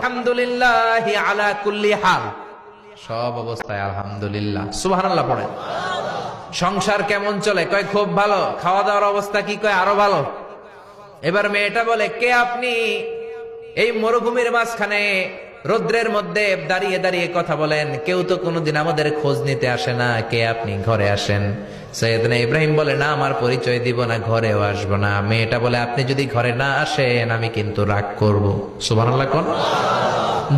আলহামদুলিল্লাহ আলা কুল্লি হাল। সব অবস্থায় আলহামদুলিল্লাহ। পড়েন সংসার কেমন চলে? কয়, খুব ভালো। খাওয়া দাওয়ার অবস্থা কি কয়? আরও ভালো। এবার মেয়েটা বলে, কে আপনি? এই মরুভূমির মাঝখানে রৌদ্রের মধ্যে দাঁড়িয়ে দাঁড়িয়ে কথা বলেন। কেউ তো কোনোদিন আমাদের খোঁজ নিতে আসে না। কে আপনি? ঘরে আসেন। সৈয়দনা ইব্রাহিম বলে, না, আমার পরিচয় দিব না, ঘরেও আসব না। মেয়েটা বলে, আপনি যদি ঘরে না আসেন, আমি কিন্তু রাগ করব। সুবহানাল্লাহ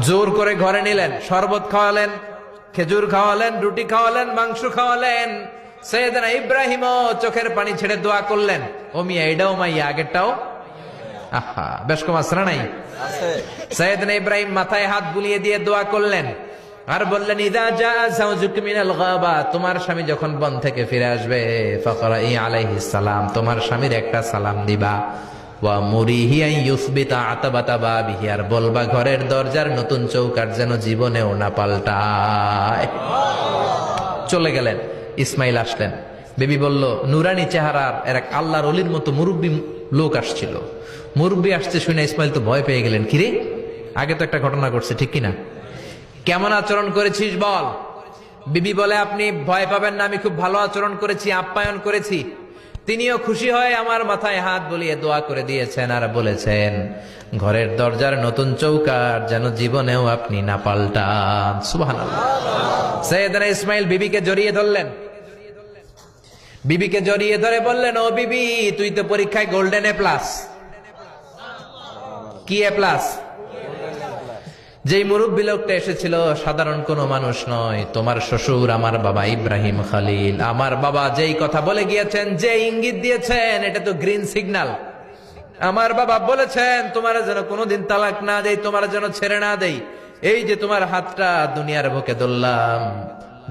জোর করে ঘরে নিলেন শরবত খাওয়ালেন খেজুর খাওয়ালেন রুটি খাওয়ালেন মাংস খাওয়ালেন। সৈয়দনা ইব্রাহিমও চোখের পানি ছেড়ে দোয়া করলেন ও মিয়া এটাও মাইয়া আগেরটাও? আহা বেশ কম আসরা নাই? সৈয়দনা ইব্রাহিম মাথায় হাত বুলিয়ে দিয়ে দোয়া করলেন আর বললেন ইদা জাওজুক মিনাল গাবা তোমার স্বামী যখন বন থেকে ফিরে আসবে ফাকরা আলাইহিস সালাম তোমার স্বামীর একটা সালাম দিবা। ওয়া মুরিহি আন ইউসবিতা আতাবাতা বাবিহি, আর বলবা ঘরের দরজার নতুন চৌকাট যেন জীবনেও না পাল্টায়। চলে গেলেন, ইসমাইল আসলেন। বেবি বলল, নুরানি চেহারার এক আল্লাহর অলির মতো মুরব্বী লোক আসছিল। মুরব্বী আসছে শুনে ইসমাইল তো ভয় পেয়ে গেলেন, কিরে, আগে তো একটা ঘটনা ঘটছে, ঠিক কিনা? কেমন আচরণ করেছিস বল? বিবি বলে, আপনি ভয় পাবেন না, আমি খুব ভালো আচরণ করেছি, আপ্যায়ন করেছি। তিনিও খুশি হয়ে আমার মাথায় হাত বলিয়ে দোয়া করে দিয়েছেন আর বলেছেন, ঘরের দরজার নতুন চৌকার যেন জীবনেও আপনি না পাল্টান। সুবহানাল্লাহ। সৈয়দনা ইসমাইল বিবিকে জড়িয়ে ধরলেন। বিবিকে জড়িয়ে ধরে বললেন, ও বিবি, তুই তো পরীক্ষায় গোল্ডেন এ প্লাস। কি এ প্লাস? যেই মুরব্বী লোকটা এসেছিল, সাধারণ কোনো মানুষ নয়। তোমার শ্বশুর আমার বাবা ইব্রাহিম খালিল। আমার বাবা যেই কথা বলে গিয়েছেন যে ইঙ্গিত দিয়েছেন, এটা তো গ্রিন সিগন্যাল আমার বাবা বলেছেন, তোমার যেন কোনোদিন তালাক না দেই, তোমার যেন ছেড়ে না দেই। এই যে তোমার হাতটা, দুনিয়ার বুকে ধরলাম।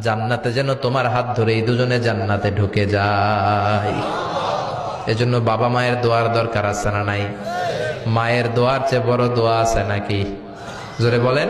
জান্নাতে যেন তোমার হাত ধরে এই দুজনে জান্নাতে ঢুকে যায়। এজন্য বাবা মায়ের দোয়ার দরকার আছে না নাই? মায়ের দোয়ার চেয়ে বড় দোয়া আছে নাকি? জোরে বলেন।